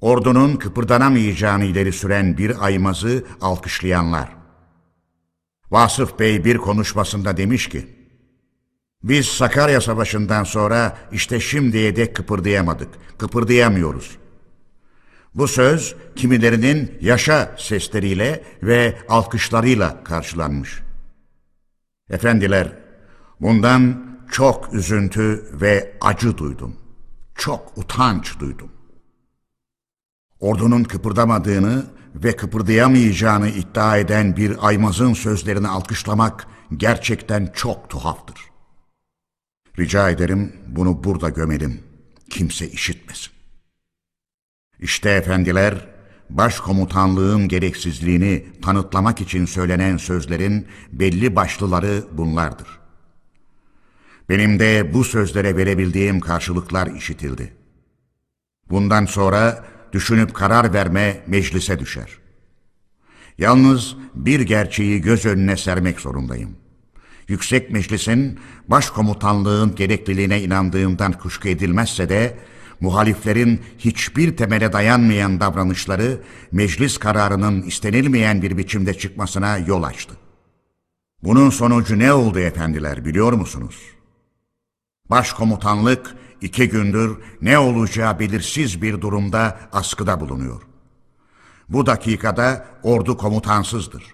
Ordunun kıpırdanamayacağını ileri süren bir aymazı alkışlayanlar. Vasıf Bey bir konuşmasında demiş ki, biz Sakarya Savaşı'ndan sonra işte şimdiye dek kıpırdayamadık, kıpırdayamıyoruz. Bu söz kimilerinin yaşa sesleriyle ve alkışlarıyla karşılanmış. Efendiler, bundan çok üzüntü ve acı duydum. Çok utanç duydum. Ordunun kıpırdamadığını ve kıpırdayamayacağını iddia eden bir aymazın sözlerini alkışlamak gerçekten çok tuhaftır. Rica ederim bunu burada gömelim. Kimse işitmesin. İşte efendiler, başkomutanlığın gereksizliğini tanıtlamak için söylenen sözlerin belli başlıları bunlardır. Benim de bu sözlere verebildiğim karşılıklar işitildi. Bundan sonra düşünüp karar verme meclise düşer. Yalnız bir gerçeği göz önüne sermek zorundayım. Yüksek Meclis'in başkomutanlığın gerekliliğine inandığımdan kuşku edilmezse de muhaliflerin hiçbir temele dayanmayan davranışları meclis kararının istenilmeyen bir biçimde çıkmasına yol açtı. Bunun sonucu ne oldu efendiler biliyor musunuz? Başkomutanlık iki gündür ne olacağı belirsiz bir durumda askıda bulunuyor. Bu dakikada ordu komutansızdır.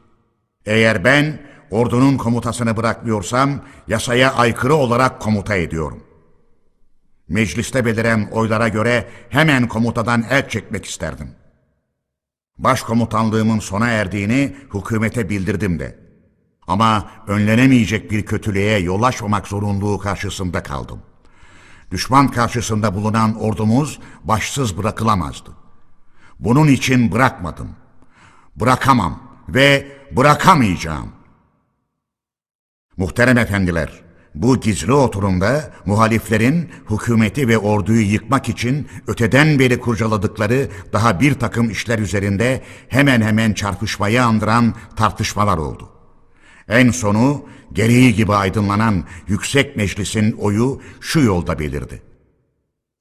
Eğer ben ordunun komutasını bırakmıyorsam yasaya aykırı olarak komuta ediyorum. Mecliste beliren oylara göre hemen komutadan el çekmek isterdim. Başkomutanlığımın sona erdiğini hükümete bildirdim de. Ama önlenemeyecek bir kötülüğe yol açmamak zorunluluğu karşısında kaldım. Düşman karşısında bulunan ordumuz başsız bırakılamazdı. Bunun için bırakmadım. Bırakamam ve bırakamayacağım. Muhterem efendiler, bu gizli oturumda muhaliflerin hükümeti ve orduyu yıkmak için öteden beri kurcaladıkları daha bir takım işler üzerinde hemen hemen çarpışmayı andıran tartışmalar oldu. En sonu gereği gibi aydınlanan Yüksek Meclis'in oyu şu yolda belirdi.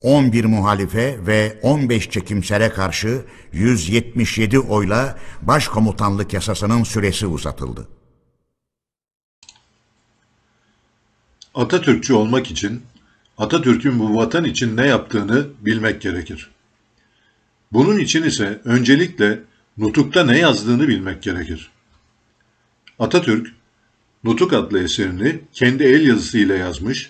11 muhalife ve 15 çekimsere karşı 177 oyla başkomutanlık yasasının süresi uzatıldı. Atatürkçü olmak için Atatürk'ün bu vatan için ne yaptığını bilmek gerekir. Bunun için ise öncelikle Nutuk'ta ne yazdığını bilmek gerekir. Atatürk, Nutuk adlı eserini kendi el yazısıyla yazmış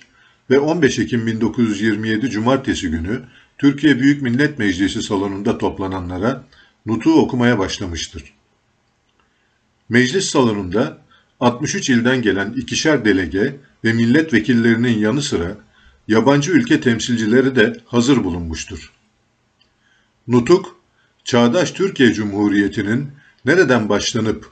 ve 15 Ekim 1927 Cumartesi günü Türkiye Büyük Millet Meclisi salonunda toplananlara Nutuk'u okumaya başlamıştır. Meclis salonunda 63 ilden gelen ikişer delege ve milletvekillerinin yanı sıra yabancı ülke temsilcileri de hazır bulunmuştur. Nutuk, çağdaş Türkiye Cumhuriyeti'nin nereden başlanıp